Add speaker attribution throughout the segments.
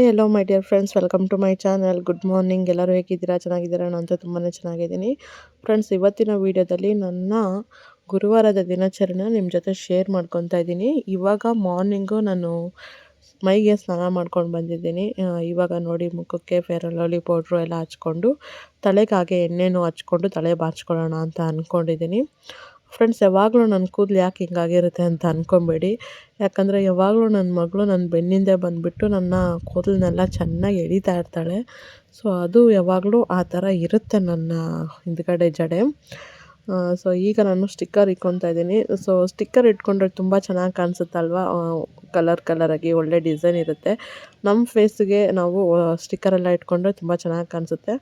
Speaker 1: Hi hello my dear friends welcome to my channel good morning ಎಲ್ಲರೂ ಹೇಗಿದ್ದೀರಾ? ಚೆನ್ನಾಗಿದ್ದೀರಾ? ನಾನು ತುಂಬಾ ಚೆನ್ನಾಗಿದ್ದೀನಿ. ಫ್ರೆಂಡ್ಸ್ ಇವತ್ತಿನ ವೀಡಿಯೋದಲ್ಲಿ ನನ್ನ ಗುರುವಾರದ ದಿನಾಚರಣೆ ನಿಮ್ಮ ಜೊತೆ ಶೇರ್ ಮಾಡ್ಕೊತಾ ಇದ್ದೀನಿ. ಇವಾಗ ಮಾರ್ನಿಂಗು ನಾನು ಮೈಗೆ ಸ್ನಾನ ಮಾಡ್ಕೊಂಡು ಬಂದಿದ್ದೀನಿ. ಇವಾಗ ನೋಡಿ ಮುಖಕ್ಕೆ ಫೇರ್ ಲವ್ಲಿ ಪೌಡ್ರು ಎಲ್ಲ ಹಚ್ಕೊಂಡು ತಲೆಗಾಗೆ ಎಣ್ಣೆನೂ ಹಚ್ಕೊಂಡು ತಲೆ ಬಾಚ್ಕೊಳ್ಳೋಣ ಅಂತ ಅಂದ್ಕೊಂಡಿದ್ದೀನಿ ಫ್ರೆಂಡ್ಸ್ ಯಾವಾಗಲೂ ನನ್ನ ಕೂದಲು ಯಾಕೆ ಹಿಂಗಾಗಿರುತ್ತೆ ಅಂತ ಅಂದ್ಕೊಬೇಡಿ ಯಾಕಂದರೆ ಯಾವಾಗಲೂ ನನ್ನ ಮಗಳು ನನ್ನ ಬೆನ್ನಿಂದೆ ಬಂದುಬಿಟ್ಟು ನನ್ನ ಕೂದಲನ್ನೆಲ್ಲ ಚೆನ್ನಾಗಿ ಎಳಿತಾ ಇರ್ತಾಳೆ. ಸೊ ಅದು ಯಾವಾಗಲೂ ಆ ಥರ ಇರುತ್ತೆ ನನ್ನ ಹಿಂದ್ಗಡೆ ಜಡೆ. ಸೊ ಈಗ ನಾನು ಸ್ಟಿಕ್ಕರ್ ಇಟ್ಕೊತಾ ಇದ್ದೀನಿ. ಸೊ ಸ್ಟಿಕ್ಕರ್ ಇಟ್ಕೊಂಡ್ರೆ ತುಂಬ ಚೆನ್ನಾಗಿ ಕಾಣಿಸುತ್ತಲ್ವಾ? ಕಲರ್ ಕಲರಾಗಿ ಒಳ್ಳೆ ಡಿಸೈನ್ ಇರುತ್ತೆ. ನಮ್ಮ ಫೇಸ್ಗೆ ನಾವು ಸ್ಟಿಕ್ಕರೆಲ್ಲ ಇಟ್ಕೊಂಡ್ರೆ ತುಂಬ ಚೆನ್ನಾಗಿ ಕಾಣಿಸುತ್ತೆ.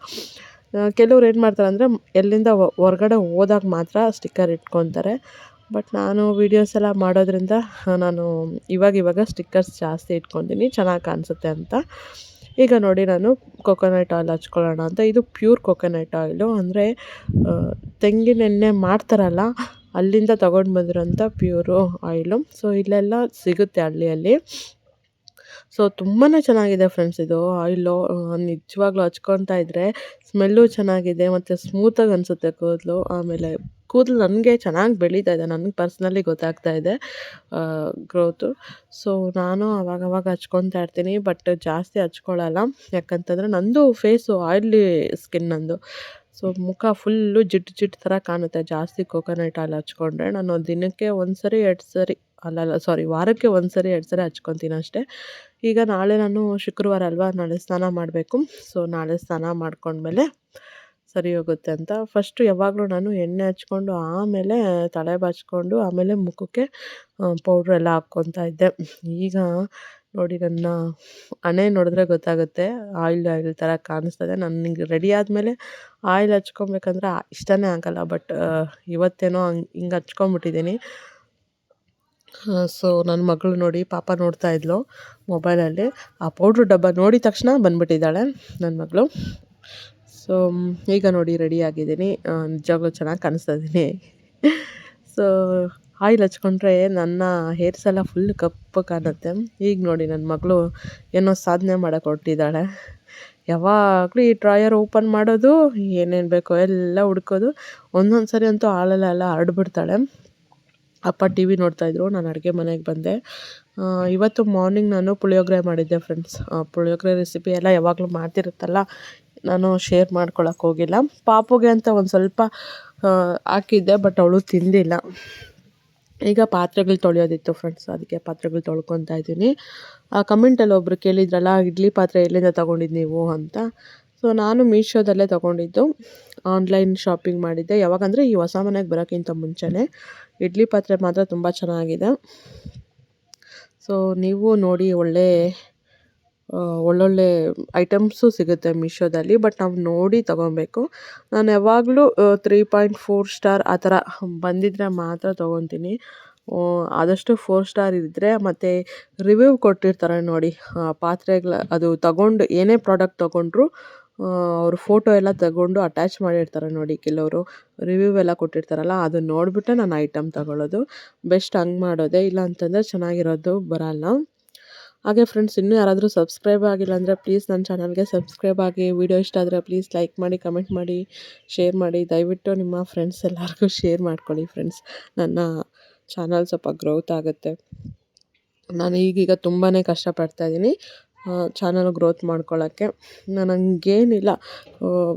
Speaker 1: ಕೆಲವ್ರು ಏನು ಮಾಡ್ತಾರೆ ಅಂದರೆ ಎಲ್ಲಿಂದ ಹೊರ್ಗಡೆ ಹೋದಾಗ ಮಾತ್ರ ಸ್ಟಿಕ್ಕರ್ ಇಟ್ಕೊತಾರೆ. ಬಟ್ ನಾನು ವೀಡಿಯೋಸ್ ಎಲ್ಲ ಮಾಡೋದ್ರಿಂದ ನಾನು ಇವಾಗ ಇವಾಗ ಸ್ಟಿಕ್ಕರ್ಸ್ ಜಾಸ್ತಿ ಇಟ್ಕೊತೀನಿ ಚೆನ್ನಾಗಿ ಕಾಣಿಸುತ್ತೆ ಅಂತ. ಈಗ ನೋಡಿ ನಾನು ಕೊಕೊನಟ್ ಆಯಿಲ್ ಹಚ್ಕೊಳ್ಳೋಣ ಅಂತ. ಇದು ಪ್ಯೂರ್ ಕೊಕೊನಟ್ ಆಯಿಲು ಅಂದರೆ ತೆಂಗಿನೆಣ್ಣೆ ಮಾಡ್ತಾರಲ್ಲ, ಅಲ್ಲಿಂದ ತಗೊಂಡು ಬಂದಿರೋಂಥ ಪ್ಯೂರು ಆಯಿಲು ಸೊ ಇಲ್ಲೆಲ್ಲ ಸಿಗುತ್ತೆ ಹಳ್ಳಿಯಲ್ಲಿ. ಸೊ ತುಂಬಾ ಚೆನ್ನಾಗಿದೆ ಫ್ರೆಂಡ್ಸ್ ಇದು. ಆಯಿಲು ನಿಜವಾಗ್ಲೂ ಹಚ್ಕೊತಾ ಇದ್ದರೆ ಸ್ಮೆಲ್ಲು ಚೆನ್ನಾಗಿದೆ, ಮತ್ತು ಸ್ಮೂತಾಗಿ ಅನಿಸುತ್ತೆ ಕೂದಲು. ಆಮೇಲೆ ಕೂದಲು ನನಗೆ ಚೆನ್ನಾಗಿ ಬೆಳೀತಾ ಇದೆ, ನನಗೆ ಪರ್ಸ್ನಲಿ ಗೊತ್ತಾಗ್ತಾ ಇದೆ ಗ್ರೋತು ಸೊ ನಾನು ಅವಾಗವಾಗ ಹಚ್ಕೊತಾ ಇರ್ತೀನಿ ಬಟ್ ಜಾಸ್ತಿ ಹಚ್ಕೊಳ್ಳಲ್ಲ ಯಾಕಂತಂದರೆ ನಂದು ಫೇಸು ಆಯಿಲಿ ಸ್ಕಿನ್ ನಂದು. ಸೊ ಮುಖ ಫುಲ್ಲು ಜಿಡ್ಡು ಜಿಡ್ಡು ಥರ ಕಾಣುತ್ತೆ. ಜಾಸ್ತಿ ಕೋಕೋನಟ್ ಆಯಿಲ್ ಹಚ್ಕೊಂಡ್ರೆ. ನಾನು ದಿನಕ್ಕೆ ಒಂದು ಸರಿ ಎರಡು ಸರಿ ಅಲ್ಲಲ್ಲ ಸಾರಿ ವಾರಕ್ಕೆ ಒಂದು ಸರಿ ಎರಡು ಸರಿ ಹಚ್ಕೊತೀನಿ ಅಷ್ಟೇ. ಈಗ ನಾಳೆ ನಾನು ಶುಕ್ರವಾರ ಅಲ್ವಾ, ನಾಳೆ ಸ್ನಾನ ಮಾಡಬೇಕು. ಸೊ ನಾಳೆ ಸ್ನಾನ ಮಾಡ್ಕೊಂಡ್ಮೇಲೆ ಸರಿ ಹೋಗುತ್ತೆ ಅಂತ. ಫಸ್ಟು ಯಾವಾಗಲೂ ನಾನು ಎಣ್ಣೆ ಹಚ್ಕೊಂಡು ಆಮೇಲೆ ತಲೆ ಬಾಚ್ಕೊಂಡು ಆಮೇಲೆ ಮುಖಕ್ಕೆ ಪೌಡ್ರೆಲ್ಲ ಹಾಕ್ಕೊತಾ ಇದ್ದೆ. ಈಗ ನೋಡಿ ನನ್ನ ಹಣೆ ನೋಡಿದ್ರೆ ಗೊತ್ತಾಗುತ್ತೆ. ಆಯಿಲ್ ಆಯಿಲ್ ಥರ ಕಾಣಿಸ್ತದೆ. ನನಗೆ ರೆಡಿ ಆದಮೇಲೆ ಆಯಿಲ್ ಹಚ್ಕೊಬೇಕಂದ್ರೆ ಇಷ್ಟನೇ ಆಗಲ್ಲ ಬಟ್ ಇವತ್ತೇನೋ ಹಂಗೆ, ಹಿಂಗೆ ಹಚ್ಕೊಂಬಿಟ್ಟಿದ್ದೀನಿ. ಸೊ ನನ್ನ ಮಗಳು ನೋಡಿ ಪಾಪ ನೋಡ್ತಾ ಇದ್ಲು ಮೊಬೈಲಲ್ಲಿ ಆ ಪೌಡ್ರ್ ಡಬ್ಬ ನೋಡಿದ ತಕ್ಷಣ ಬಂದುಬಿಟ್ಟಿದ್ದಾಳೆ ನನ್ನ ಮಗಳು. ಸೊ ಈಗ ನೋಡಿ ರೆಡಿ ಆಗಿದ್ದೀನಿ. ನಿಜವಾಗ್ಲೂ ಚೆನ್ನಾಗಿ ಕಾಣಿಸ್ತಾ ಇದ್ದೀನಿ. ಸೊ ಆಯಿಲ್ ಹಚ್ಕೊಂಡ್ರೆ ನನ್ನ ಹೇರ್ಸ್ ಎಲ್ಲ ಫುಲ್ ಕಪ್ಪು ಕಾಣುತ್ತೆ. ಈಗ ನೋಡಿ ನನ್ನ ಮಗಳು ಏನೋ ಸಾಧನೆ ಮಾಡೋಕೆ ಹೊರಟಿದ್ದಾಳೆ ಯಾವಾಗಲೂ ಈ ಡ್ರಾಯರ್ ಓಪನ್ ಮಾಡೋದು, ಏನೇನು ಬೇಕೋ ಎಲ್ಲ ಹುಡ್ಕೋದು. ಒಂದೊಂದು ಸರಿ ಅಂತೂ ಹಾಲಲ್ಲೆಲ್ಲ ಹರಡ್ಬಿಡ್ತಾಳೆ ಅಪ್ಪ ಟಿ ವಿ ನೋಡ್ತಾಯಿದ್ರು ನಾನು ಅಡುಗೆ ಮನೆಗೆ ಬಂದೆ. ಇವತ್ತು ಮಾರ್ನಿಂಗ್ ನಾನು ಪುಳಿಯೋಗರೆ ಮಾಡಿದ್ದೆ ಫ್ರೆಂಡ್ಸ್ ಪುಳಿಯೋಗರೆ ರೆಸಿಪಿ ಎಲ್ಲ ಯಾವಾಗಲೂ ಮಾಡ್ತಿರುತ್ತಲ್ಲ, ನಾನು ಶೇರ್ ಮಾಡ್ಕೊಳಕ್ಕೆ ಹೋಗಿಲ್ಲ. ಪಾಪುಗೆ ಅಂತ ಒಂದು ಸ್ವಲ್ಪ ಹಾಕಿದ್ದೆ ಬಟ್ ಅವಳು ತಿಂದಿಲ್ಲ. ಈಗ ಪಾತ್ರೆಗಳು ತೊಳೆಯೋದಿತ್ತು ಫ್ರೆಂಡ್ಸ್ ಅದಕ್ಕೆ ಪಾತ್ರೆಗಳು ತೊಳ್ಕೊತಾ ಇದ್ದೀನಿ. ಆ ಕಮೆಂಟಲ್ಲಿ ಒಬ್ಬರು ಕೇಳಿದ್ರಲ್ಲ, ಇಡ್ಲಿ ಪಾತ್ರೆ ಎಲ್ಲಿಂದ ತೊಗೊಂಡಿದ್ದು ನೀವು? ಅಂತ. ಸೊ ನಾನು ಮೀಶೋದಲ್ಲೇ ತೊಗೊಂಡಿದ್ದು. ಆನ್ಲೈನ್ ಶಾಪಿಂಗ್ ಮಾಡಿದ್ದೆ. ಯಾವಾಗಂದರೆ ಈ ಹೊಸ ಮನೆಗೆ ಬರೋಕ್ಕಿಂತ ಮುಂಚೆನೇ. ಇಡ್ಲಿ ಪಾತ್ರೆ ಮಾತ್ರ ತುಂಬ ಚೆನ್ನಾಗಿದೆ. ಸೊ ನೀವು ನೋಡಿ ಒಳ್ಳೆ ಒಳ್ಳೊಳ್ಳೆ ಐಟಮ್ಸು ಸಿಗುತ್ತೆ ಮೀಶೋದಲ್ಲಿ ಬಟ್ ನಾವು ನೋಡಿ ತೊಗೊಬೇಕು. ನಾನು ಯಾವಾಗಲೂ ತ್ರೀ ಪಾಯಿಂಟ್ ಫೋರ್ ಸ್ಟಾರ್ ಆ ಥರ ಬಂದಿದ್ದರೆ ಮಾತ್ರ ತೊಗೊತೀನಿ. ಆದಷ್ಟು ಫೋರ್ ಸ್ಟಾರ್ ಇದ್ದರೆ ಮತ್ತು ರಿವ್ಯೂ ಕೊಟ್ಟಿರ್ತಾರೆ ನೋಡಿ. ಪಾತ್ರೆಗಳ ಅದು ತಗೊಂಡು ಏನೇ ಪ್ರಾಡಕ್ಟ್ ತೊಗೊಂಡ್ರು ಅವ್ರ ಫೋಟೋ ಎಲ್ಲ ತಗೊಂಡು ಅಟ್ಯಾಚ್ ಮಾಡಿರ್ತಾರೆ ನೋಡಿ ಕೆಲವರು. ರಿವ್ಯೂ ಎಲ್ಲ ಕೊಟ್ಟಿರ್ತಾರಲ್ಲ ಅದನ್ನ ನೋಡಿಬಿಟ್ಟೆ ನಾನು ಐಟಮ್ ತಗೊಳ್ಳೋದು. ಬೆಸ್ಟ್ ಹಂಗೆ ಮಾಡೋದೇ ಇಲ್ಲ ಅಂತಂದರೆ ಚೆನ್ನಾಗಿರೋದು ಬರಲ್ಲ. ಹಾಗೆ ಫ್ರೆಂಡ್ಸ್ ಇನ್ನೂ ಯಾರಾದರೂ ಸಬ್ಸ್ಕ್ರೈಬ್ ಆಗಿಲ್ಲ ಅಂದರೆ ಪ್ಲೀಸ್ ನನ್ನ ಚಾನಲ್ಗೆ ಸಬ್ಸ್ಕ್ರೈಬ್ ಆಗಿ. ವಿಡಿಯೋ ಇಷ್ಟ ಆದರೆ ಪ್ಲೀಸ್ ಲೈಕ್ ಮಾಡಿ ಕಮೆಂಟ್ ಮಾಡಿ ಶೇರ್ ಮಾಡಿ. ದಯವಿಟ್ಟು ನಿಮ್ಮ ಫ್ರೆಂಡ್ಸ್ ಎಲ್ಲರಿಗೂ ಶೇರ್ ಮಾಡ್ಕೊಳ್ಳಿ ಫ್ರೆಂಡ್ಸ್ ನನ್ನ ಚಾನಲ್ ಸ್ವಲ್ಪ ಗ್ರೋತ್ ಆಗುತ್ತೆ. ನಾನು ಈಗೀಗ ತುಂಬಾ ಕಷ್ಟಪಡ್ತಾಯಿದ್ದೀನಿ ಚಾನಲ್ ಗ್ರೋತ್ ಮಾಡ್ಕೊಳ್ಳೋಕ್ಕೆ ನನಗೇನಿಲ್ಲ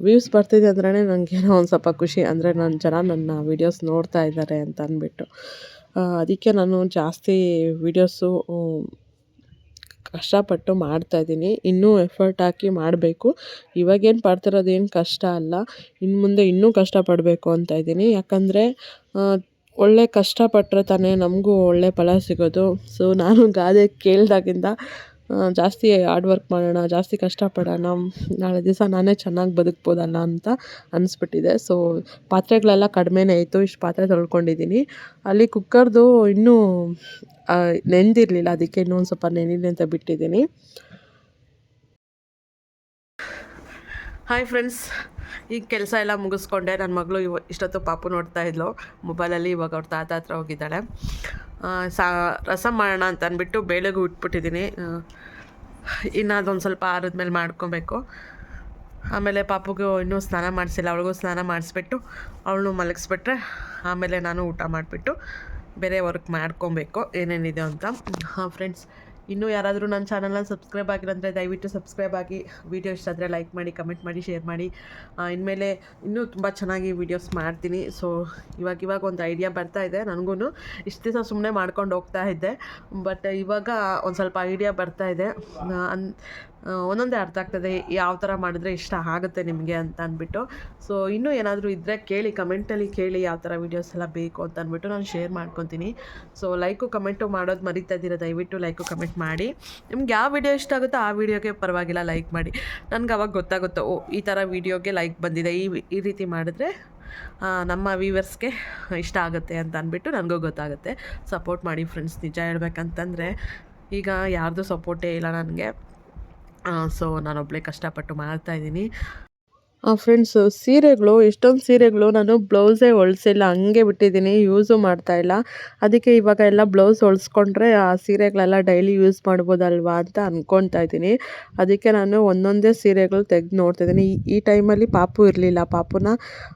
Speaker 1: ವ್ಯೂಸ್ ಬರ್ತಿದೆ ಅಂದ್ರೆ ನನಗೇನೋ ಒಂದು ಸ್ವಲ್ಪ ಖುಷಿ. ಅಂದರೆ ನನ್ನ ಜನ ನನ್ನ ವೀಡಿಯೋಸ್ ನೋಡ್ತಾ ಇದ್ದಾರೆ ಅಂತ ಅಂದ್ಬಿಟ್ಟು ಅದಕ್ಕೆ ನಾನು ಜಾಸ್ತಿ ವೀಡಿಯೋಸು ಕಷ್ಟಪಟ್ಟು ಮಾಡ್ತಾಯಿದ್ದೀನಿ ಇನ್ನೂ ಎಫರ್ಟ್ ಹಾಕಿ ಮಾಡಬೇಕು. ಇವಾಗೇನು ಪಡ್ತಿರೋದೇನು ಕಷ್ಟ ಅಲ್ಲ. ಇನ್ನು ಮುಂದೆ ಇನ್ನೂ ಕಷ್ಟಪಡಬೇಕು ಅಂತ ಇದ್ದೀನಿ. ಯಾಕಂದರೆ ಒಳ್ಳೆ ಕಷ್ಟಪಟ್ಟರೆ ತಾನೇ ನಮಗೂ ಒಳ್ಳೆ ಫಲ ಸಿಗೋದು. ಸೊ ನಾನು ಗಾದೆ ಕೇಳಿದಾಗಿಂದ ಜಾಸ್ತಿ ಹಾರ್ಡ್ ವರ್ಕ್ ಮಾಡೋಣ, ಜಾಸ್ತಿ ಕಷ್ಟಪಡೋಣ, ನಾಳೆ ದಿವಸ ನಾನೇ ಚೆನ್ನಾಗಿ ಬದುಕ್ಬೋದಲ್ಲ ಅಂತ ಅನಿಸ್ಬಿಟ್ಟಿದೆ. ಸೊ ಪಾತ್ರೆಗಳೆಲ್ಲ ಕಡಿಮೆನೇ ಇತ್ತು, ಇಷ್ಟು ಪಾತ್ರೆ ತೊಳ್ಕೊಂಡಿದ್ದೀನಿ. ಅಲ್ಲಿ ಕುಕ್ಕರ್ದು ಇನ್ನೂ ನೆಂದಿರಲಿಲ್ಲ, ಅದಕ್ಕೆ ಇನ್ನೂ ಸ್ವಲ್ಪ ನೆನಿಲಿ ಅಂತ ಬಿಟ್ಟಿದ್ದೀನಿ. ಹಾಯ್ ಫ್ರೆಂಡ್ಸ್ ಈಗ ಕೆಲಸ ಎಲ್ಲ ಮುಗಿಸ್ಕೊಂಡೆ. ನನ್ನ ಮಗಳು ಇವ, ಇಷ್ಟೊತ್ತು ಪಾಪು ನೋಡ್ತಾ ಇದ್ಲು. ಮೊಬೈಲಲ್ಲಿ ಇವಾಗ ಅವ್ರ ತಾತ ಹತ್ರ ಹೋಗಿದ್ದಾಳೆ. ಸಾ, ರಸಂ ಮಾಡೋಣ ಅಂತ ಅಂದ್ಬಿಟ್ಟು ಬೇಳೆಗೂ ಇಟ್ಬಿಟ್ಟಿದ್ದೀನಿ ಇನ್ನು ಅದೊಂದು ಸ್ವಲ್ಪ ಮೇಲೆ ಮಾಡ್ಕೊಬೇಕು. ಆಮೇಲೆ ಪಾಪುಗೂ ಇನ್ನೂ ಸ್ನಾನ ಮಾಡಿಸಿಲ್ಲ. ಅವಳಿಗೂ ಸ್ನಾನ ಮಾಡಿಸ್ಬಿಟ್ಟು ಅವಳನ್ನು ಮಲಗಿಸ್ಬಿಟ್ರೆ ಆಮೇಲೆ ನಾನು ಊಟ ಮಾಡಿಬಿಟ್ಟು ಬೇರೆ ವರ್ಕ್ ಮಾಡ್ಕೊಬೇಕು. ಏನೇನಿದೆ ಅಂತ. ಹಾಂ ಫ್ರೆಂಡ್ಸ್ ಇನ್ನೂ ಯಾರಾದರೂ ನನ್ನ ಚಾನಲ್ನ ಸಬ್ಸ್ಕ್ರೈಬ್ ಆಗಿಲ್ಲ ದಯವಿಟ್ಟು ಸಬ್ಸ್ಕ್ರೈಬ್ ಆಗಿ ವೀಡಿಯೋ ಇಷ್ಟ ಆದರೆ ಲೈಕ್ ಮಾಡಿ ಕಮೆಂಟ್ ಮಾಡಿ ಶೇರ್ ಮಾಡಿ. ಇನ್ಮೇಲೆ ಇನ್ನೂ ತುಂಬ ಚೆನ್ನಾಗಿ ವೀಡಿಯೋಸ್ ಮಾಡ್ತೀನಿ. ಸೊ ಇವಾಗ ಇವಾಗ ಒಂದು ಐಡಿಯಾ ಬರ್ತಾ ಇದೆ ನನಗೂ ಇಷ್ಟು ದಿವಸ ಸುಮ್ಮನೆ ಮಾಡ್ಕೊಂಡು ಹೋಗ್ತಾ ಇದ್ದೆ. ಬಟ್ ಇವಾಗ ಒಂದು ಸ್ವಲ್ಪ ಐಡಿಯಾ ಬರ್ತಾ ಇದೆ. ಅನ್ ಒಂದೊಂದೇ ಅರ್ಥ ಆಗ್ತದೆ ಯಾವ ಥರ ಮಾಡಿದ್ರೆ ಇಷ್ಟ ಆಗುತ್ತೆ ನಿಮಗೆ ಅಂತ ಅಂದ್ಬಿಟ್ಟು. ಸೊ ಇನ್ನೂ ಏನಾದರೂ ಇದ್ದರೆ ಕೇಳಿ ಕಮೆಂಟಲ್ಲಿ ಕೇಳಿ ಯಾವ ಥರ ವೀಡಿಯೋಸ್ ಎಲ್ಲ ಬೇಕು ಅಂತ ಅಂದ್ಬಿಟ್ಟು ನಾನು ಶೇರ್ ಮಾಡ್ಕೊತೀನಿ. ಸೊ ಲೈಕು ಕಮೆಂಟು ಮಾಡೋದು ಮರಿತಾ ಇದ್ದೀರ? ದಯವಿಟ್ಟು ಲೈಕು ಕಮೆಂಟ್ ಮಾಡಿ. ನಿಮ್ಗೆ ಯಾವ ವಿಡಿಯೋ ಇಷ್ಟ ಆಗುತ್ತೋ ಆ ವಿಡಿಯೋಗೆ ಪರವಾಗಿಲ್ಲ ಲೈಕ್ ಮಾಡಿ. ನನಗೆ ಅವಾಗ ಗೊತ್ತಾಗುತ್ತೋ, ಓ, ಈ ಥರ ವೀಡಿಯೋಗೆ ಲೈಕ್ ಬಂದಿದೆ, ಈ ಈ ರೀತಿ ಮಾಡಿದ್ರೆ ನಮ್ಮ ವ್ಯೂವರ್ಸ್ಗೆ ಇಷ್ಟ ಆಗುತ್ತೆ ಅಂತ ಅಂದ್ಬಿಟ್ಟು ನನಗೂ ಗೊತ್ತಾಗುತ್ತೆ. ಸಪೋರ್ಟ್ ಮಾಡಿ ಫ್ರೆಂಡ್ಸ್ ನಿಜ ಹೇಳ್ಬೇಕಂತಂದರೆ, ಈಗ ಯಾರ್ದು ಸಪೋರ್ಟೇ ಇಲ್ಲ ನನಗೆ. ಸೊ ನಾನೊಬ್ಬಳೇ ಕಷ್ಟಪಟ್ಟು ಮಾಡ್ತಾಯಿದ್ದೀನಿ ಫ್ರೆಂಡ್ಸ್ ಸೀರೆಗಳು, ಎಷ್ಟೊಂದು ಸೀರೆಗಳು ನಾನು ಬ್ಲೌಸೇ ಹೊಲಿಸಿಲ್ಲ, ಹಂಗೆ ಬಿಟ್ಟಿದ್ದೀನಿ ಯೂಸು ಮಾಡ್ತಾ ಇಲ್ಲ. ಅದಕ್ಕೆ ಇವಾಗ ಎಲ್ಲ ಬ್ಲೌಸ್ ಹೊಲಿಸ್ಕೊಂಡ್ರೆ ಆ ಸೀರೆಗಳೆಲ್ಲ ಡೈಲಿ ಯೂಸ್ ಮಾಡ್ಬೋದಲ್ವಾ ಅಂತ ಅಂದ್ಕೊತಾ ಇದ್ದೀನಿ. ಅದಕ್ಕೆ ನಾನು ಒಂದೊಂದೇ ಸೀರೆಗಳು ತೆಗೆದು ನೋಡ್ತಾ ಇದ್ದೀನಿ. ಈ- ಟೈಮಲ್ಲಿ ಪಾಪು ಇರಲಿಲ್ಲ, ಪಾಪುನ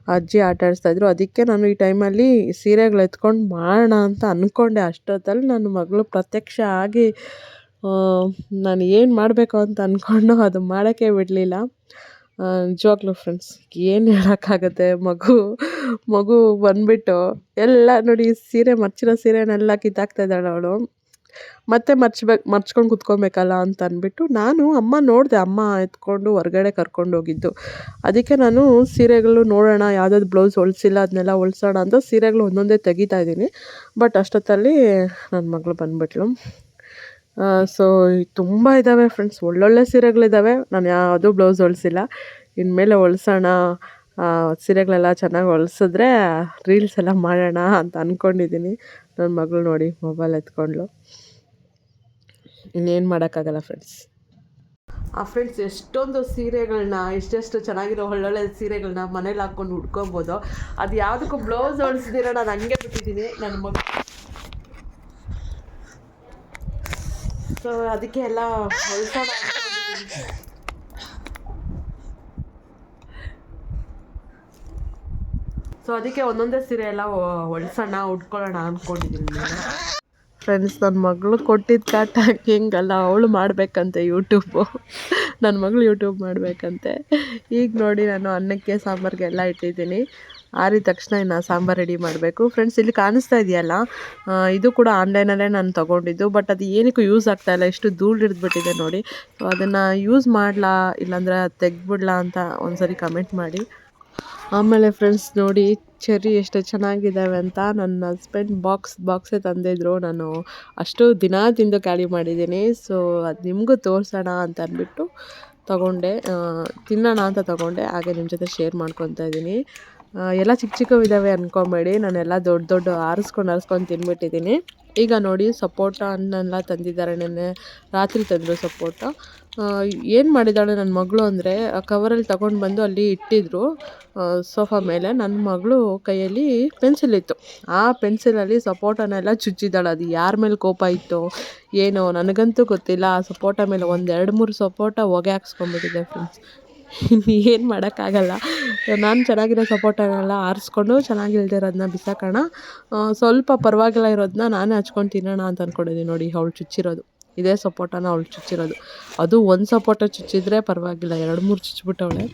Speaker 1: ಅಜ್ಜಿ ಆಟ ಆಡಿಸ್ತಾಯಿದ್ರು ಅದಕ್ಕೆ ನಾನು ಈ ಟೈಮಲ್ಲಿ ಸೀರೆಗಳು ಎತ್ಕೊಂಡು ಮಾಡೋಣ ಅಂತ ಅಂದ್ಕೊಂಡೆ ಅಷ್ಟೊತ್ತಲ್ಲಿ ನನ್ನ ಮಗಳು ಪ್ರತ್ಯಕ್ಷ ಆಗಿ ನಾನು ಏನು ಮಾಡಬೇಕು ಅಂತ ಅಂದ್ಕೊಂಡು ಅದು ಮಾಡೋಕ್ಕೆ ಬಿಡಲಿಲ್ಲ. ನಿಜವಾಗ್ಲೂ ಫ್ರೆಂಡ್ಸ್ ಏನು ಹೇಳೋಕ್ಕಾಗತ್ತೆ? ಮಗು ಮಗು ಬಂದುಬಿಟ್ಟು ಎಲ್ಲ ನೋಡಿ, ಸೀರೆ ಮರ್ಚಿರೋ ಸೀರೆನೆಲ್ಲ ಕಿತ್ತಾಕ್ತಾ ಇದ್ದಾಳೆ ಅವಳು. ಮತ್ತೆ ಮರ್ಚ್ಬೇಕು ಮರ್ಚ್ಕೊಂಡು ಕುತ್ಕೊಬೇಕಲ್ಲ ಅಂತ ಅಂದ್ಬಿಟ್ಟು ನಾನು ಅಮ್ಮ ನೋಡಿದೆ, ಅಮ್ಮ ಎತ್ಕೊಂಡು ಹೊರಗಡೆ ಕರ್ಕೊಂಡು ಹೋಗಿದ್ದು. ಅದಕ್ಕೆ ನಾನು ಸೀರೆಗಳು ನೋಡೋಣ, ಯಾವುದಾದ್ರು ಬ್ಲೌಸ್ ಹೊಲಿಸಿಲ್ಲ, ಅದನ್ನೆಲ್ಲ ಹೊಲ್ಸೋಣ ಅಂತ ಸೀರೆಗಳು ಒಂದೊಂದೇ ತೆಗಿತಾ ಇದ್ದೀನಿ. ಬಟ್ ಅಷ್ಟೊತ್ತಲ್ಲಿ ನನ್ನ ಮಗಳು ಬಂದ್ಬಿಟ್ಲು. ಸೊ ತುಂಬ ಇದ್ದಾವೆ ಫ್ರೆಂಡ್ಸ್ ಒಳ್ಳೊಳ್ಳೆ ಸೀರೆಗಳಿದ್ದಾವೆ ನಾನು ಯಾವುದೂ ಬ್ಲೌಸ್ ಹೊಲಿಸಿಲ್ಲ. ಇನ್ಮೇಲೆ ಹೊಲ್ಸೋಣ. ಸೀರೆಗಳೆಲ್ಲ ಚೆನ್ನಾಗಿ ಹೊಲ್ಸಿದ್ರೆ ರೀಲ್ಸ್ ಎಲ್ಲ ಮಾಡೋಣ ಅಂತ ಅಂದ್ಕೊಂಡಿದ್ದೀನಿ ನನ್ನ ಮಗಳು ನೋಡಿ ಮೊಬೈಲ್ ಎತ್ಕೊಂಡ್ಲು ಇನ್ನೇನು ಮಾಡೋಕ್ಕಾಗಲ್ಲ ಫ್ರೆಂಡ್ಸ್ ಆ ಫ್ರೆಂಡ್ಸ್ ಎಷ್ಟೊಂದು ಸೀರೆಗಳನ್ನ ಎಷ್ಟೆಷ್ಟು ಚೆನ್ನಾಗಿರೋ ಒಳ್ಳೊಳ್ಳೆ ಸೀರೆಗಳನ್ನ ಮನೇಲಿ ಹಾಕ್ಕೊಂಡು ಉಟ್ಕೊಬೋದು. ಅದು ಯಾವುದಕ್ಕೂ ಬ್ಲೌಸ್ ಹೊಲಿಸಿದಿರೋ ನಾನು ಹಂಗೆ ಬಿಟ್ಟಿದ್ದೀನಿ ನನ್ನ ಮಗ ಸೊ ಅದಕ್ಕೆ ಎಲ್ಲ ಹೊಲ್ಸೋಣ. ಸೊ ಅದಕ್ಕೆ ಒಂದೊಂದೇ ಸೀರೆ ಎಲ್ಲ ಹೊಲ್ಸೋಣ, ಉಟ್ಕೊಳ್ಳೋಣ ಅಂದ್ಕೊಂಡಿದ್ದೀನಿ ನಾನು. ಫ್ರೆಂಡ್ಸ್ ನನ್ನ ಮಗಳು ಕೊಟ್ಟಿದ್ದ ಕಾಟ ಹಿಂಗಲ್ಲ ಅವಳು ಮಾಡಬೇಕಂತೆ ಯೂಟ್ಯೂಬು ನನ್ನ ಮಗಳು ಯೂಟ್ಯೂಬ್ ಮಾಡಬೇಕಂತೆ. ಈಗ ನೋಡಿ ನಾನು ಅನ್ನಕ್ಕೆ ಸಾಂಬಾರಿಗೆಲ್ಲ ಇಟ್ಟಿದ್ದೀನಿ. ಆರಿದ ತಕ್ಷಣ ಇನ್ನು ಸಾಂಬಾರು ರೆಡಿ ಮಾಡಬೇಕು. ಫ್ರೆಂಡ್ಸ್ ಇಲ್ಲಿ ಕಾಣಿಸ್ತಾ ಇದೆಯಲ್ಲ ಇದು ಕೂಡ ಆನ್ಲೈನಲ್ಲೇ ನಾನು ತೊಗೊಂಡಿದ್ದು ಬಟ್ ಅದು ಏನಕ್ಕೂ ಯೂಸ್ ಆಗ್ತಾ ಇಲ್ಲ. ಎಷ್ಟು ಧೂಳು ಹಿಡಿದ್ಬಿಟ್ಟಿದೆ ನೋಡಿ. ಸೊ ಅದನ್ನು ಯೂಸ್ ಮಾಡಲಾ, ಇಲ್ಲಾಂದರೆ ತೆಗ್ದುಬಿಡ್ಲಾ ಅಂತ ಒಂದ್ಸರಿ ಕಮೆಂಟ್ ಮಾಡಿ. ಆಮೇಲೆ ಫ್ರೆಂಡ್ಸ್ ನೋಡಿ ಚೆರ್ರಿ ಎಷ್ಟು ಚೆನ್ನಾಗಿದ್ದಾವೆ ಅಂತ ನನ್ನ ಹಸ್ಬೆಂಡ್ ಬಾಕ್ಸ್ ಬಾಕ್ಸೇ ತಂದಿದ್ರು. ನಾನು ಅಷ್ಟು ದಿನ ತಿಂದು ಕ್ಯಾಲಿ ಮಾಡಿದ್ದೀನಿ. ಸೊ ಅದು ನಿಮಗೂ ತೋರಿಸೋಣ ಅಂತ ಅಂದ್ಬಿಟ್ಟು ತಗೊಂಡೆ. ತಿನ್ನೋಣ ಅಂತ ತಗೊಂಡೆ. ಹಾಗೆ ನಿಮ್ಮ ಜೊತೆ ಶೇರ್ ಮಾಡ್ಕೊತಾ ಇದ್ದೀನಿ ಎಲ್ಲ ಚಿಕ್ಕ ಚಿಕ್ಕವು ಇದ್ದಾವೆ ಅಂದ್ಕೊಬೇಡಿ ನಾನೆಲ್ಲ ದೊಡ್ಡ ದೊಡ್ಡ ಆರಿಸ್ಕೊಂಡು ಆರಿಸ್ಕೊಂಡು ತಿನ್ಬಿಟ್ಟಿದ್ದೀನಿ. ಈಗ ನೋಡಿ ಸಪೋಟ ಹಣ್ಣೆಲ್ಲ ತಂದಿದ್ದಾರೆ ನೆನ್ನೆ. ರಾತ್ರಿ ತಂದರು ಸಪೋಟ. ಏನು ಮಾಡಿದ್ದಾಳೆ ನನ್ನ ಮಗಳು ಅಂದರೆ ಕವರಲ್ಲಿ ತಗೊಂಡು ಬಂದು ಅಲ್ಲಿ ಇಟ್ಟಿದ್ರು ಸೋಫಾ ಮೇಲೆ. ನನ್ನ ಮಗಳು ಕೈಯಲ್ಲಿ ಪೆನ್ಸಿಲ್ ಇತ್ತು. ಆ ಪೆನ್ಸಿಲಲ್ಲಿ ಸಪೋಟನೆಲ್ಲ ಚುಚ್ಚಿದ್ದಾಳೆ. ಅದು ಯಾರ ಮೇಲೆ ಕೋಪ ಇತ್ತು ಏನೋ, ನನಗಂತೂ ಗೊತ್ತಿಲ್ಲ. ಆ ಸಪೋಟ ಮೇಲೆ ಒಂದು ಎರಡು ಮೂರು ಸಪೋಟ ಹೊಗೆ ಹಾಕ್ಸ್ಕೊಂಬಿಟ್ಟಿದೆ ಫ್ರೆಂಡ್ಸ್ ಏನು ಮಾಡೋಕ್ಕಾಗಲ್ಲ. ನಾನು ಚೆನ್ನಾಗಿರೋ ಸಪೋಟನೆಲ್ಲ ಆರಿಸ್ಕೊಂಡು ಚೆನ್ನಾಗಿಲ್ದಿರೋದನ್ನ ಬಿಸಾಕೋಣ. ಸ್ವಲ್ಪ ಪರವಾಗಿಲ್ಲ ಇರೋದನ್ನ ನಾನೇ ಹಚ್ಕೊಂಡು ತಿನ್ನೋಣ ಅಂತ ಅಂದ್ಕೊಂಡಿದ್ದೀನಿ ನೋಡಿ ಅವಳು ಚುಚ್ಚಿರೋದು. ಇದೇ ಸಪೋಟನ ಅವಳು ಚುಚ್ಚಿರೋದು. ಅದು ಒಂದು ಸಪೋಟ ಚುಚ್ಚಿದ್ರೆ ಪರವಾಗಿಲ್ಲ. ಎರಡು ಮೂರು ಚುಚ್ಚಿಬಿಟ್ಟವಳೆ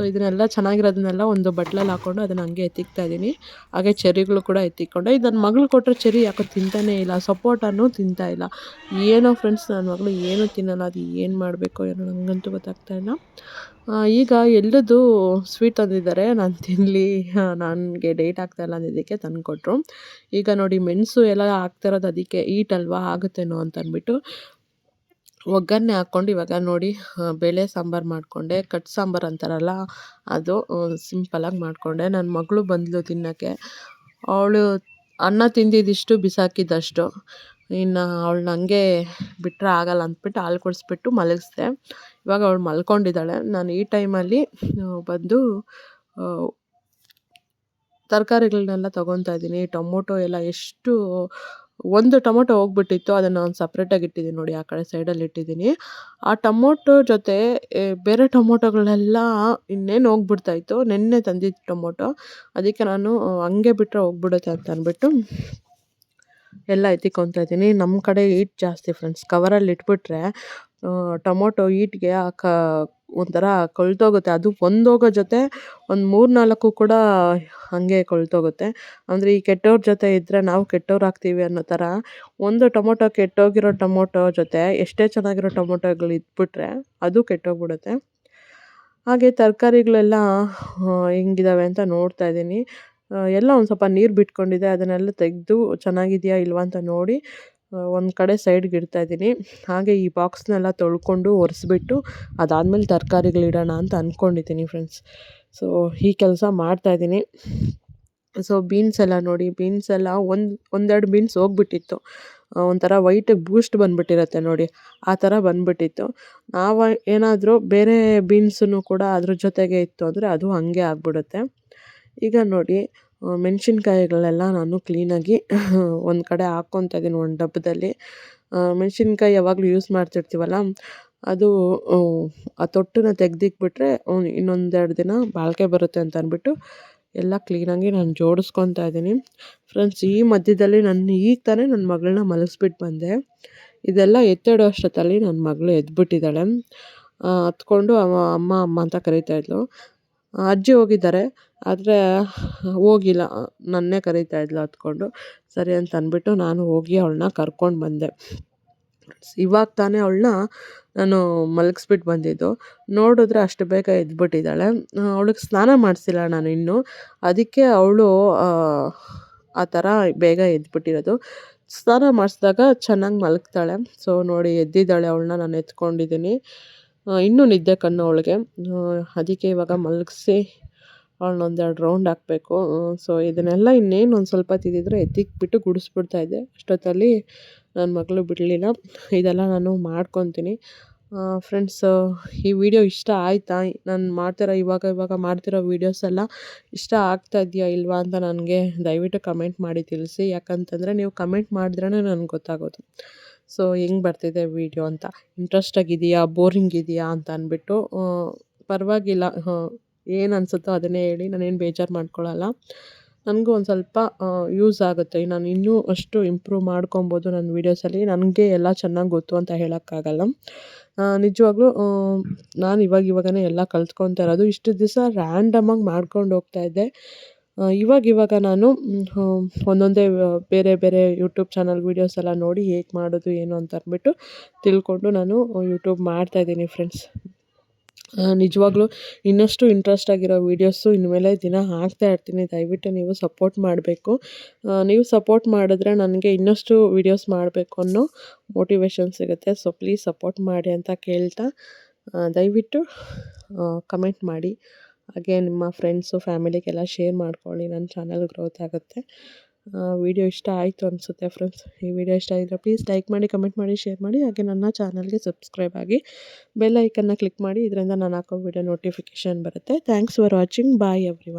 Speaker 1: ಸೊ ಇದನ್ನೆಲ್ಲ ಚೆನ್ನಾಗಿರೋದನ್ನೆಲ್ಲ ಒಂದು ಬಟ್ಲಲ್ಲಿ ಹಾಕ್ಕೊಂಡು ಅದನ್ನು ಹಂಗೆ ಎತ್ತಿಕ್ತಾ ಇದ್ದೀನಿ ಹಾಗೆ ಚೆರಿಗಳು ಕೂಡ ಎತ್ತಿಕೊಂಡೆ. ಇದು ನನ್ನ ಮಗಳು ಕೊಟ್ಟರೆ ಚೆರಿ ಯಾಕೋ ತಿಂತಾನೇ ಇಲ್ಲ. ಸಪೋಟನೂ ತಿಂತಾ ಇಲ್ಲ. ಏನೋ ಫ್ರೆಂಡ್ಸ್ ನನ್ನ ಮಗಳು ಏನೂ ತಿನ್ನಲ್ಲ. ಅದು ಏನು ಮಾಡಬೇಕು ಏನೋ ನನಗಂತೂ ಗೊತ್ತಾಗ್ತಾ ಇಲ್ಲ. ಈಗ ಎಲ್ಲದು ಸ್ವೀಟ್ ತಂದಿದ್ದಾರೆ. ನಾನು ತಿನ್ನಲಿ ನನಗೆ ಡೇಟ್ ಆಗ್ತಾ ಇಲ್ಲ ಅನ್ನೋದಕ್ಕೆ ತಂದುಕೊಟ್ರು. ಈಗ ನೋಡಿ, ಮೆಣಸು ಎಲ್ಲ ಹಾಕ್ತಿರೋದು ಅದಕ್ಕೆ ಈಟ್ ಅಲ್ವಾ? ಆಗುತ್ತೇನೋ ಅಂತ ಅಂದ್ಬಿಟ್ಟು ಒಗ್ಗರಣೆ ಹಾಕ್ಕೊಂಡು ಇವಾಗ ನೋಡಿ ಬೇಳೆ ಸಾಂಬಾರು ಮಾಡಿಕೊಂಡೆ. ಕಟ್ ಸಾಂಬಾರು ಅಂತಾರಲ್ಲ, ಅದು ಸಿಂಪಲಾಗಿ ಮಾಡಿಕೊಂಡೆ. ನನ್ನ ಮಗಳು ಬಂದಳು ತಿನ್ನೋಕ್ಕೆ. ಅವಳು ಅನ್ನ ತಿಂದಿದ್ದಿಷ್ಟು ಬಿಸಾಕಿದ್ದಷ್ಟು. ಇನ್ನು ಅವಳು ನನಗೆ ಬಿಟ್ಟರೆ ಆಗಲ್ಲ ಅಂದ್ಬಿಟ್ಟು ಹಾಲು ಕುಡಿಸ್ಬಿಟ್ಟು ಮಲಗಿಸ್ದೆ. ಇವಾಗ ಅವಳು ಮಲ್ಕೊಂಡಿದ್ದಾಳೆ. ನಾನು ಈ ಟೈಮಲ್ಲಿ ಬಂದು ತರಕಾರಿಗಳನ್ನೆಲ್ಲ ತೊಗೊತಾ ಇದ್ದೀನಿ. ಟೊಮೊಟೊ ಎಲ್ಲ ಎಷ್ಟು ಒಂದು ಟೊಮೊಟೊ ಹೋಗ್ಬಿಟ್ಟಿತ್ತು, ಅದನ್ನು ಒಂದು ಸಪ್ರೇಟಾಗಿ ಇಟ್ಟಿದ್ದೀನಿ ನೋಡಿ, ಆ ಕಡೆ ಸೈಡಲ್ಲಿ ಇಟ್ಟಿದ್ದೀನಿ ಆ ಟೊಮೊಟೊ ಜೊತೆ ಬೇರೆ ಟೊಮೊಟೊಗಳೆಲ್ಲ ಇನ್ನೇನು ಹೋಗ್ಬಿಡ್ತಾಯಿತ್ತು, ನೆನ್ನೆ ತಂದಿದ್ದು ಟೊಮೊಟೊ. ಅದಕ್ಕೆ ನಾನು ಹಂಗೆ ಬಿಟ್ಟರೆ ಹೋಗ್ಬಿಡುತ್ತೆ ಅಂತ ಅಂದ್ಬಿಟ್ಟು ಎಲ್ಲ ಎತ್ತಿಕೊತಾ ಇದ್ದೀನಿ. ನಮ್ಮ ಕಡೆ ಈಟ್ ಜಾಸ್ತಿ ಫ್ರೆಂಡ್ಸ್ ಕವರಲ್ಲಿ ಇಟ್ಬಿಟ್ರೆ ಟೊಮೊಟೊ ಈಟ್ಗೆ ಆ ಕ ಒಂಥರ ಕೊಳ್ತೋಗುತ್ತೆ. ಅದು ಒಂದೋಗೋ ಜೊತೆ ಒಂದು ಮೂರು ನಾಲ್ಕು ಕೂಡ ಹಾಗೆ ಕೊಳ್ತೋಗುತ್ತೆ. ಅಂದರೆ ಈ ಕೆಟ್ಟವ್ರ ಜೊತೆ ಇದ್ದರೆ ನಾವು ಕೆಟ್ಟವ್ರು ಆಗ್ತೀವಿ ಅನ್ನೋ ಥರ ಒಂದು ಟೊಮೊಟೊ ಕೆಟ್ಟೋಗಿರೋ ಟೊಮೊಟೊ ಜೊತೆ ಎಷ್ಟೇ ಚೆನ್ನಾಗಿರೋ ಟೊಮೊಟೊಗಳು ಇದ್ಬಿಟ್ರೆ ಅದು ಕೆಟ್ಟೋಗ್ಬಿಡುತ್ತೆ. ಹಾಗೆ ತರಕಾರಿಗಳೆಲ್ಲ ಹೆಂಗಿದಾವೆ ಅಂತ ನೋಡ್ತಾ ಇದ್ದೀನಿ. ಎಲ್ಲ ಒಂದು ಸ್ವಲ್ಪ ನೀರು ಬಿಟ್ಕೊಂಡಿದೆ ಅದನ್ನೆಲ್ಲ ತೆಗೆದು ಚೆನ್ನಾಗಿದೆಯಾ ಇಲ್ವಾ ಅಂತ ನೋಡಿ ಒಂದು ಕಡೆ ಸೈಡ್ಗೆ ಇಡ್ತಾ ಇದ್ದೀನಿ. ಹಾಗೆ ಈ ಬಾಕ್ಸ್ನೆಲ್ಲ ತೊಳ್ಕೊಂಡು ಒರೆಸ್ಬಿಟ್ಟು ಅದಾದಮೇಲೆ ತರಕಾರಿಗಳಿಡೋಣ ಅಂತ ಅಂದ್ಕೊಂಡಿದ್ದೀನಿ ಫ್ರೆಂಡ್ಸ್ ಸೊ ಈ ಕೆಲಸ ಮಾಡ್ತಾಯಿದ್ದೀನಿ ಸೊ ಬೀನ್ಸ್ ಎಲ್ಲ ನೋಡಿ ಬೀನ್ಸ್ ಎಲ್ಲ ಒಂದು, ಒಂದೆರಡು ಬೀನ್ಸ್ ಹೋಗ್ಬಿಟ್ಟಿತ್ತು. ಒಂಥರ ವೈಟಿಗೆ ಬೂಸ್ಟ್ ಬಂದುಬಿಟ್ಟಿರತ್ತೆ ನೋಡಿ, ಆ ಥರ ಬಂದುಬಿಟ್ಟಿತ್ತು. ನಾವು ಏನಾದರೂ ಬೇರೆ ಬೀನ್ಸನ್ನು ಕೂಡ ಅದ್ರ ಜೊತೆಗೆ ಇತ್ತು ಅಂದರೆ ಅದು ಹಾಗೆ ಆಗ್ಬಿಡುತ್ತೆ. ಈಗ ನೋಡಿ ಮೆಣಸಿನ್ಕಾಯಿಗಳೆಲ್ಲ ನಾನು ಕ್ಲೀನಾಗಿ ಒಂದು ಕಡೆ ಹಾಕ್ಕೊತ ಇದ್ದೀನಿ ಒಂದು ಡಬ್ಬದಲ್ಲಿ. ಮೆಣಸಿನ್ಕಾಯಿ ಯಾವಾಗಲೂ ಯೂಸ್ ಮಾಡ್ತಿರ್ತೀವಲ್ಲ ಅದು ಆ, ತೊಟ್ಟನ್ನ ತೆಗ್ದಿಕ್ಬಿಟ್ರೆ ಇನ್ನೊಂದೆರಡು ದಿನ ಬಾಳಿಕೆ ಬರುತ್ತೆ ಅಂತ ಅಂದ್ಬಿಟ್ಟು ಎಲ್ಲ ಕ್ಲೀನಾಗಿ ನಾನು ಜೋಡಿಸ್ಕೊತಾ ಇದ್ದೀನಿ ಫ್ರೆಂಡ್ಸ್ ಈ ಮಧ್ಯದಲ್ಲಿ ನಾನು ಈಗ ತಾನೇ ನನ್ನ ಮಗಳನ್ನ ಮಲಗಿಸ್ಬಿಟ್ಟು ಬಂದೆ. ಇದೆಲ್ಲ ಎತ್ತಿಡೋ ಅಷ್ಟೊತ್ತಲ್ಲಿ ನನ್ನ ಮಗಳು ಎದ್ಬಿಟ್ಟಿದ್ದಾಳೆ. ಹತ್ಕೊಂಡು ಅಮ್ಮ ಅಮ್ಮ ಅಂತ ಕರೀತಾ ಅಜ್ಜಿ ಹೋಗಿದ್ದಾರೆ, ಆದರೆ ಹೋಗಿಲ್ಲ. ನನ್ನೇ ಕರೀತಾ ಇದ್ಲು ಹತ್ಕೊಂಡು ಸರಿ ಅಂತ ಅಂದ್ಬಿಟ್ಟು ನಾನು ಹೋಗಿ ಅವಳನ್ನ ಕರ್ಕೊಂಡು ಬಂದೆ. ಇವಾಗ ತಾನೇ ಅವಳನ್ನ ನಾನು ಮಲಗಿಸ್ಬಿಟ್ಟು ಬಂದಿದ್ದು. ನೋಡಿದ್ರೆ ಅಷ್ಟು ಬೇಗ ಎದ್ಬಿಟ್ಟಿದ್ದಾಳೆ. ಅವಳಿಗೆ ಸ್ನಾನ ಮಾಡಿಸಿಲ್ಲ ನಾನು ಇನ್ನೂ. ಅದಕ್ಕೆ ಅವಳು, ಆ ಥರ ಬೇಗ ಎದ್ಬಿಟ್ಟಿರೋದು. ಸ್ನಾನ ಮಾಡಿಸಿದಾಗ ಚೆನ್ನಾಗಿ ಮಲಗ್ತಾಳೆ. ಸೊ ನೋಡಿ ಎದ್ದಿದ್ದಾಳೆ ಅವಳನ್ನ, ನಾನು ಎತ್ಕೊಂಡಿದ್ದೀನಿ. ಇನ್ನೂ ನಿದ್ದೆ ಕಣ್ಣು ಅವಳಿಗೆ ಅದಕ್ಕೆ ಇವಾಗ ಮಲಗಿಸಿ. ಅವಳನ್ನ ಒಂದೆರಡು ರೌಂಡ್ ಹಾಕಬೇಕು. ಸೊ ಇದನ್ನೆಲ್ಲ ಇನ್ನೇನು ಒಂದು ಸ್ವಲ್ಪ ತಿದ್ದಿದ್ರೆ ಎತ್ತಿಕ್ಬಿಟ್ಟು ಗುಡಿಸ್ಬಿಡ್ತಾ ಇದ್ದೆ. ಅಷ್ಟೊತ್ತಲ್ಲಿ ನನ್ನ ಮಗಳು ಬಿಡಲಿಲ್ಲ. ಇದೆಲ್ಲ ನಾನು ಮಾಡ್ಕೊತೀನಿ. ಫ್ರೆಂಡ್ಸ್ ಈ ವಿಡಿಯೋ ಇಷ್ಟ ಆಯಿತಾ? ನಾನು ಮಾಡ್ತಿರೋ ಇವಾಗ ಇವಾಗ ಮಾಡ್ತಿರೋ ವೀಡಿಯೋಸ್ ಎಲ್ಲ ಇಷ್ಟ ಆಗ್ತಾ ಇದೆಯಾ ಇಲ್ವಾ ಅಂತ ನನಗೆ ದಯವಿಟ್ಟು ಕಮೆಂಟ್ ಮಾಡಿ ತಿಳಿಸಿ. ಯಾಕಂತಂದರೆ ನೀವು ಕಮೆಂಟ್ ಮಾಡಿದ್ರೇ ನನಗೆ ಗೊತ್ತಾಗೋದು. ಸೊ ಹೆಂಗೆ ಬರ್ತಿದೆ ವೀಡಿಯೋ ಅಂತ? ಇಂಟ್ರೆಸ್ಟ್ ಆಗಿದೆಯಾ? ಬೋರಿಂಗ್ ಇದೆಯಾ ಅಂತ ಅಂದ್ಬಿಟ್ಟು ಪರವಾಗಿಲ್ಲ. ಏನು ಅನಿಸುತ್ತೋ ಅದನ್ನೇ ಹೇಳಿ. ನಾನೇನು ಬೇಜಾರು ಮಾಡ್ಕೊಳ್ಳಲ್ಲ ನನಗೂ ಒಂದು ಸ್ವಲ್ಪ ಯೂಸ್ ಆಗುತ್ತೆ. ನಾನು ಇನ್ನೂ ಅಷ್ಟು ಇಂಪ್ರೂವ್ ಮಾಡ್ಕೊಬೋದು ನನ್ನ ವೀಡಿಯೋಸಲ್ಲಿ ನನಗೆ ಎಲ್ಲ ಚೆನ್ನಾಗಿ ಗೊತ್ತು ಅಂತ ಹೇಳೋಕ್ಕಾಗಲ್ಲ. ನಿಜವಾಗ್ಲೂ ನಾನು ಇವಾಗ ಇವಾಗನೇ ಎಲ್ಲ ಕಲ್ತ್ಕೊತಾ ಇರೋದು. ಇಷ್ಟು ದಿವಸ ರ್ಯಾಂಡಮಾಗಿ ಮಾಡ್ಕೊಂಡು ಹೋಗ್ತಾ ಇದ್ದೆ ಆ, ಇವಾಗ ಇವಾಗ ನಾನು ಒಂದೊಂದೇ ಬೇರೆ ಬೇರೆ ಯೂಟ್ಯೂಬ್ ಚಾನಲ್ ವೀಡಿಯೋಸ್ ಎಲ್ಲ ನೋಡಿ ಹೇಗೆ ಮಾಡೋದು ಏನು ಅಂತ ಅಂದ್ಬಿಟ್ಟು ತಿಳ್ಕೊಂಡು ನಾನು ಯೂಟ್ಯೂಬ್ ಮಾಡ್ತಾಯಿದ್ದೀನಿ ಫ್ರೆಂಡ್ಸ್ ನಿಜವಾಗ್ಲೂ ಇನ್ನಷ್ಟು ಇಂಟ್ರೆಸ್ಟ್ ಆಗಿರೋ ವೀಡಿಯೋಸು ಇನ್ಮೇಲೆ ದಿನ ಹಾಕ್ತಾ ಇರ್ತೀನಿ. ದಯವಿಟ್ಟು ನೀವು ಸಪೋರ್ಟ್ ಮಾಡಬೇಕು. ನೀವು ಸಪೋರ್ಟ್ ಮಾಡಿದ್ರೆ ನನಗೆ ಇನ್ನಷ್ಟು ವೀಡಿಯೋಸ್ ಮಾಡಬೇಕು ಅನ್ನೋ ಮೋಟಿವೇಶನ್ ಸಿಗುತ್ತೆ. ಸೊ ಪ್ಲೀಸ್ ಸಪೋರ್ಟ್ ಮಾಡಿ ಅಂತ ಕೇಳ್ತಾ ದಯವಿಟ್ಟು ಕಮೆಂಟ್ ಮಾಡಿ. ಹಾಗೆ ನಿಮ್ಮ ಫ್ರೆಂಡ್ಸು ಫ್ಯಾಮಿಲಿಗೆಲ್ಲ ಶೇರ್ ಮಾಡ್ಕೊಳ್ಳಿ, ನನ್ನ ಚಾನಲ್ ಗ್ರೋತ್ ಆಗುತ್ತೆ. ವಿಡಿಯೋ ಇಷ್ಟ ಆಯಿತು ಅನಿಸುತ್ತೆ ಫ್ರೆಂಡ್ಸ್ ಈ ವಿಡಿಯೋ ಇಷ್ಟ ಆಗಿದ್ರೆ ಪ್ಲೀಸ್ ಲೈಕ್ ಮಾಡಿ ಕಮೆಂಟ್ ಮಾಡಿ ಶೇರ್ ಮಾಡಿ, ಹಾಗೆ ನನ್ನ ಚಾನಲ್ಗೆ ಸಬ್ಸ್ಕ್ರೈಬ್ ಆಗಿ ಬೆಲ್ ಐಕನ್ನ ಕ್ಲಿಕ್ ಮಾಡಿ, ಇದರಿಂದ ನಾನು ಹಾಕೋ ವಿಡಿಯೋ ನೋಟಿಫಿಕೇಷನ್ ಬರುತ್ತೆ. Thanks for watching bye every